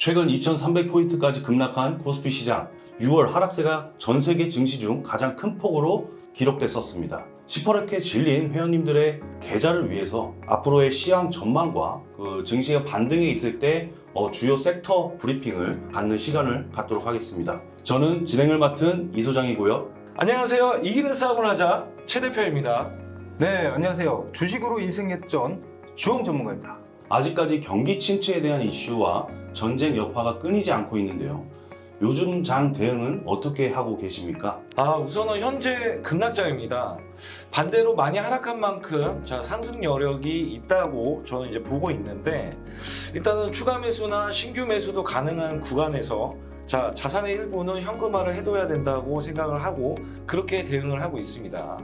최근 2,300포인트까지 급락한 코스피 시장 6월 하락세가 전 세계 증시 중 가장 큰 폭으로 기록됐었습니다. 시퍼렇게 질린 회원님들의 계좌를 위해서 앞으로의 시황 전망과 그 증시가 반등해 있을 때 어, 주요 섹터 브리핑을 갖는 시간을 갖도록 하겠습니다. 저는 진행을 맡은 이 소장이고요. 안녕하세요. 이기는 싸움을 하자 최 대표입니다. 네, 안녕하세요. 주식으로 인생 역전 주홍 전문가입니다. 아직까지 경기 침체에 대한 이슈와 전쟁 여파가 끊이지 않고 있는데요. 요즘 장 대응은 어떻게 하고 계십니까? 아 우선은 현재 급락장입니다. 반대로 많이 하락한 만큼 자 상승 여력이 있다고 저는 이제 보고 있는데 일단은 추가 매수나 신규 매수도 가능한 구간에서 자 자산의 일부는 현금화를 해둬야 된다고 생각을 하고 그렇게 대응을 하고 있습니다.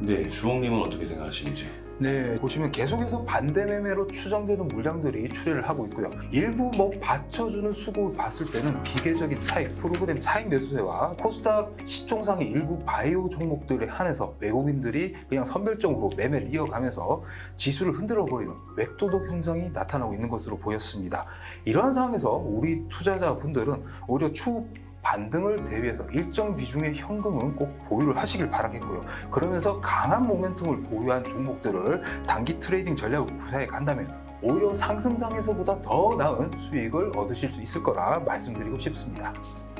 네, 주홍님은 어떻게 생각하시는지? 네, 보시면 계속해서 반대 매매로 추정되는 물량들이 출회를 하고 있고요. 일부 뭐 받쳐주는 수급을 봤을 때는 기계적인 차익, 프로그램 차익 매수세와 코스닥 시총상의 일부 바이오 종목들에 한해서 외국인들이 그냥 선별적으로 매매를 이어가면서 지수를 흔들어 버리는 맥도독 현상이 나타나고 있는 것으로 보였습니다. 이러한 상황에서 우리 투자자분들은 오히려 추후 반등을 대비해서 일정 비중의 현금은 꼭 보유를 하시길 바라겠고요. 그러면서 강한 모멘텀을 보유한 종목들을 단기 트레이딩 전략을 구사해 간다면 오히려 상승장에서보다 더 나은 수익을 얻으실 수 있을 거라 말씀드리고 싶습니다.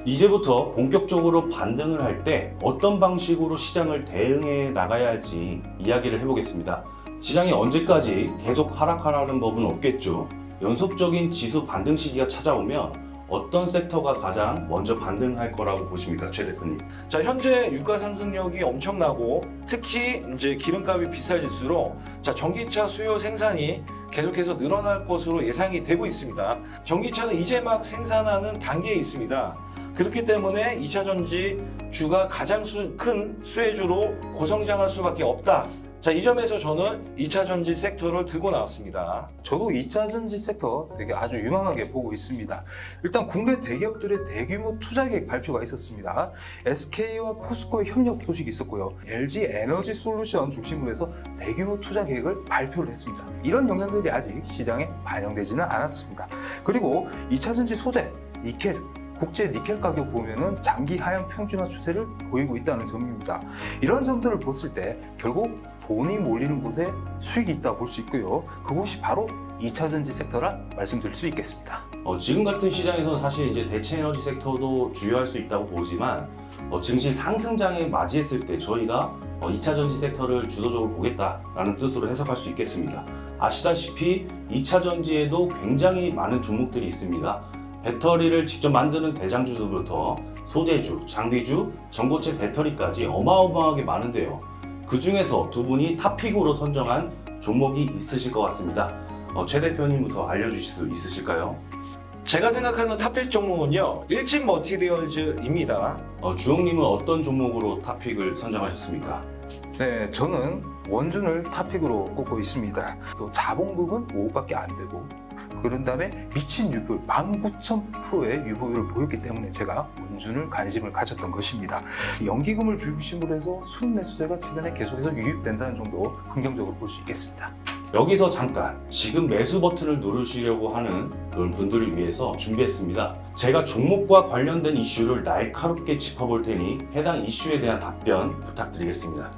이제부터 본격적으로 반등을 할 때 어떤 방식으로 시장을 대응해 나가야 할지 이야기를 해보겠습니다. 시장이 언제까지 계속 하락하라는 법은 없겠죠. 연속적인 지수 반등 시기가 찾아오면 어떤 섹터가 가장 먼저 반등할 거라고 보십니까, 최 대표님? 자 현재 유가 상승력이 엄청나고 특히 이제 기름값이 비싸질수록 자 전기차 수요 생산이 계속해서 늘어날 것으로 예상이 되고 있습니다. 전기차는 이제 막 생산하는 단계에 있습니다. 그렇기 때문에 2차 전지 주가 가장 수- 큰 수혜주로 고성장할 수밖에 없다. 자, 이 점에서 저는 2차 전지 섹터를 들고 나왔습니다. 저도 2차 전지 섹터 되게 아주 유망하게 보고 있습니다. 일단 국내 대기업들의 대규모 투자 계획 발표가 있었습니다. SK와 포스코의 협력 소식이 있었고요. LG 에너지 솔루션 중심으로 해서 대규모 투자 계획을 발표를 했습니다. 이런 영향들이 아직 시장에 반영되지는 않았습니다. 그리고 2차 전지 소재, 니켈, 국제 니켈 가격 보면은 장기 하향 평준화 추세를 보이고 있다는 점입니다. 이런 점들을 봤을 때 결국 돈이 몰리는 곳에 수익이 있다 볼 수 있고요. 그곳이 바로 2차 전지 섹터라 말씀드릴 수 있겠습니다. 어, 지금 같은 시장에서 사실 이제 대체 에너지 섹터도 주요할 수 있다고 보지만 어, 증시 상승장에 맞이했을 때 저희가 어, 2차 전지 섹터를 주도적으로 보겠다라는 뜻으로 해석할 수 있겠습니다. 아시다시피 2차 전지에도 굉장히 많은 종목들이 있습니다. 배터리를 직접 만드는 대장주부터 소재주, 장비주, 전고체 배터리까지 어마어마하게 많은데요. 그 중에서 두 분이 탑픽으로 선정한 종목이 있으실 것 같습니다. 어, 최 대표님부터 알려주실 수 있으실까요? 제가 생각하는 탑픽 종목은요, 일진 머티리얼즈입니다. 어, 주영님은 어떤 종목으로 탑픽을 선정하셨습니까? 네, 저는 원준을 탑픽으로 꼽고 있습니다. 또 자본 부분 5밖에 안 되고 그런 다음에 미친 유보율 19,000%의 유보율을 보였기 때문에 제가 원준을 관심을 가졌던 것입니다. 연기금을 중심으로 해서 순매수세가 최근에 계속해서 유입된다는 정도 긍정적으로 볼 수 있겠습니다. 여기서 잠깐 지금 매수 버튼을 누르시려고 하는 그런 분들을 위해서 준비했습니다. 제가 종목과 관련된 이슈를 날카롭게 짚어볼 테니 해당 이슈에 대한 답변 부탁드리겠습니다.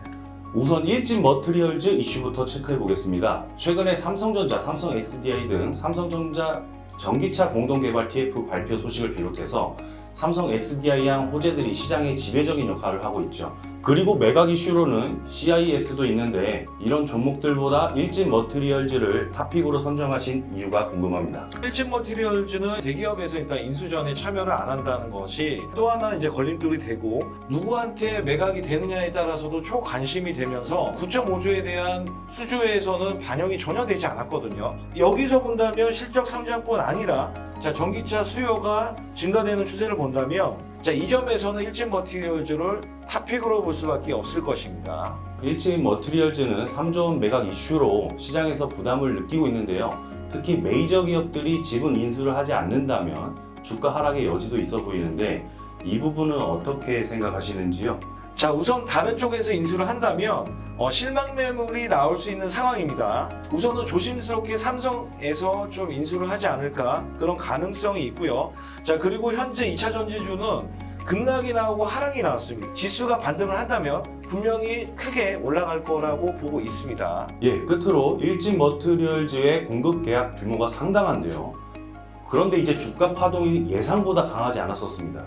우선 일진 머트리얼즈 이슈부터 체크해 보겠습니다. 최근에 삼성전자, 삼성 SDI 등 삼성전자 전기차 공동 개발 TF 발표 소식을 비롯해서 삼성 SDI 양 호재들이 시장의 지배적인 역할을 하고 있죠. 그리고 매각 이슈로는 CIS도 있는데 이런 종목들보다 일진 머트리얼즈를 탑픽으로 선정하신 이유가 궁금합니다. 일진 머티리얼즈는 대기업에서 그러니까 인수전에 참여를 안 한다는 것이 또 하나 이제 걸림돌이 되고 누구한테 매각이 되느냐에 따라서도 초관심이 되면서 9.5조에 대한 수주에서는 반영이 전혀 되지 않았거든요. 여기서 본다면 실적 성장뿐 아니라 자 전기차 수요가 증가되는 추세를 본다면 자 이 점에서는 일진 머티리얼즈를 탑픽으로 볼 수밖에 없을 것입니다. 일진 머트리얼즈는 3조 원 매각 이슈로 시장에서 부담을 느끼고 있는데요. 특히 메이저 기업들이 지분 인수를 하지 않는다면 주가 하락의 여지도 있어 보이는데 이 부분은 어떻게 생각하시는지요? 자, 우선 다른 쪽에서 인수를 한다면 어, 실망 매물이 나올 수 있는 상황입니다. 우선은 조심스럽게 삼성에서 좀 인수를 하지 않을까 그런 가능성이 있고요. 자, 그리고 현재 2차 전지주는 급락이 나오고 하락이 나왔습니다. 지수가 반등을 한다면 분명히 크게 올라갈 거라고 보고 있습니다. 예, 끝으로 일진 머트리얼즈의 공급 계약 규모가 상당한데요. 그런데 이제 주가 파동이 예상보다 강하지 않았었습니다.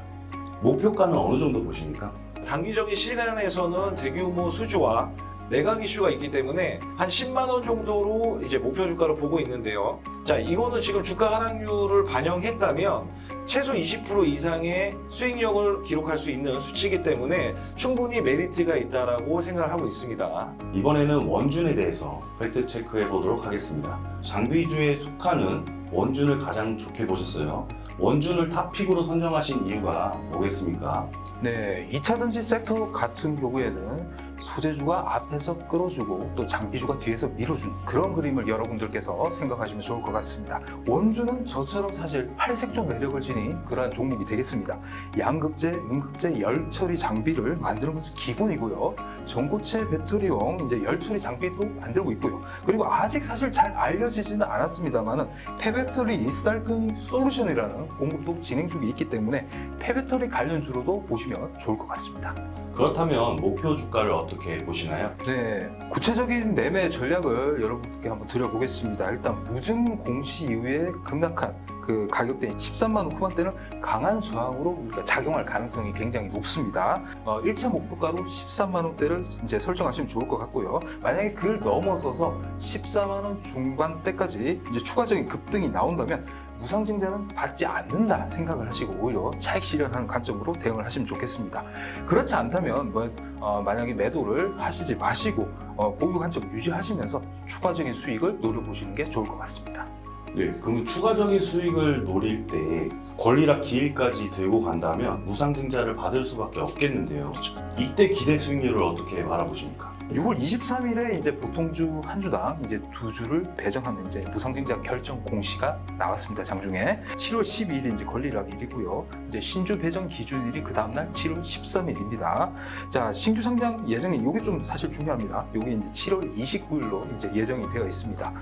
목표가는 어느 정도 보십니까? 단기적인 시간에서는 대규모 수주와 매각 이슈가 있기 때문에 한 10만 원 정도로 이제 목표 주가를 보고 있는데요. 자, 이거는 지금 주가 하락률을 반영했다면 최소 20% 이상의 수익력을 기록할 수 있는 수치이기 때문에 충분히 메리트가 있다라고 생각을 하고 있습니다. 이번에는 원준에 대해서 팩트 체크해 보도록 하겠습니다. 장비주에 속하는 원준을 가장 좋게 보셨어요. 원준을 탑픽으로 선정하신 이유가 뭐겠습니까? 네, 2차 전지 섹터 같은 경우에는 소재주가 앞에서 끌어주고 또 장비주가 뒤에서 밀어주는 그런 그림을 여러분들께서 생각하시면 좋을 것 같습니다. 원주는 저처럼 사실 팔색조 매력을 지닌 그러한 종목이 되겠습니다. 양극재, 음극재, 열처리 장비를 만드는 것은 기본이고요. 전고체 배터리용 이제 열처리 장비도 만들고 있고요. 그리고 아직 사실 잘 알려지지는 않았습니다만은 폐배터리 리사이클링 솔루션이라는 공급도 진행 중에 있기 때문에 폐배터리 관련 주로도 보시면 좋을 것 같습니다. 그렇다면 목표 주가를 어떻게 보시나요? 네, 구체적인 매매 전략을 여러분께 한번 드려보겠습니다. 일단 무증 공시 이후에 급락한 그 가격대 13만 원 후반대는 강한 저항으로 우리가 작용할 가능성이 굉장히 높습니다. 어, 1차 목표가로 13만 원대를 이제 설정하시면 좋을 것 같고요. 만약에 그걸 넘어서서 14만 원 중반대까지 이제 추가적인 급등이 나온다면 무상증자는 받지 않는다 생각을 하시고 오히려 차익 실현하는 관점으로 대응을 하시면 좋겠습니다. 그렇지 않다면 뭐 어, 만약에 매도를 하시지 마시고 어, 보유 관점 유지하시면서 추가적인 수익을 노려보시는 게 좋을 것 같습니다. 네, 그러면 추가적인 수익을 노릴 때 권리락 기일까지 들고 간다면 무상증자를 받을 수밖에 없겠는데요. 이때 기대 수익률을 어떻게 바라보십니까? 6월 23일에 이제 보통 주 한 주당 이제 두 주를 배정하는 이제 무상증자 결정 공시가 나왔습니다. 장중에 7월 12일이 이제 권리락 일이고요. 이제 신주 배정 기준일이 그 다음날 7월 13일입니다. 자 신규 상장 예정이 이게 좀 사실 중요합니다. 이게 이제 7월 29일로 이제 예정이 되어 있습니다.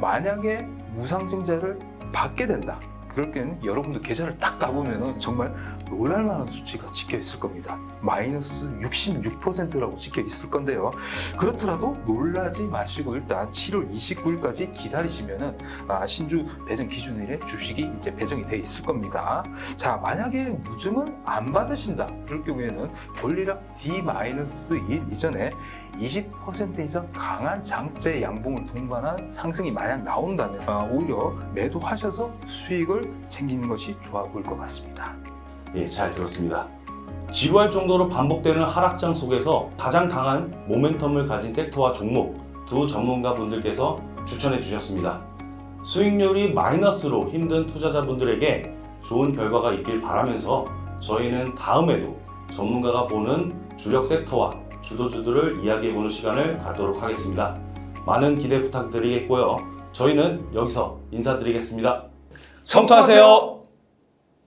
만약에 무상증자를 받게 된다. 그럴 때는 여러분들 계좌를 딱 가보면은 정말 놀랄만한 수치가 찍혀 있을 겁니다. 마이너스 66%라고 찍혀 있을 건데요. 그렇더라도 놀라지 마시고 일단 7월 29일까지 기다리시면은 아, 신주 배정 기준일에 주식이 이제 배정이 돼 있을 겁니다. 자, 만약에 무증을 안 받으신다. 그럴 경우에는 권리락 D-1 이전에 20% 이상 강한 장대 양봉을 동반한 상승이 만약 나온다면 아, 오히려 매도하셔서 수익을 챙기는 것이 좋아 보일 것 같습니다. 예, 잘 들었습니다. 지루할 정도로 반복되는 하락장 속에서 가장 강한 모멘텀을 가진 섹터와 종목 두 전문가 분들께서 추천해 주셨습니다. 수익률이 마이너스로 힘든 투자자분들에게 좋은 결과가 있길 바라면서 저희는 다음에도 전문가가 보는 주력 섹터와 주도주들을 이야기해 보는 시간을 갖도록 하겠습니다. 많은 기대 부탁드리겠고요. 저희는 여기서 인사드리겠습니다. 선포하세요. 선포하세요.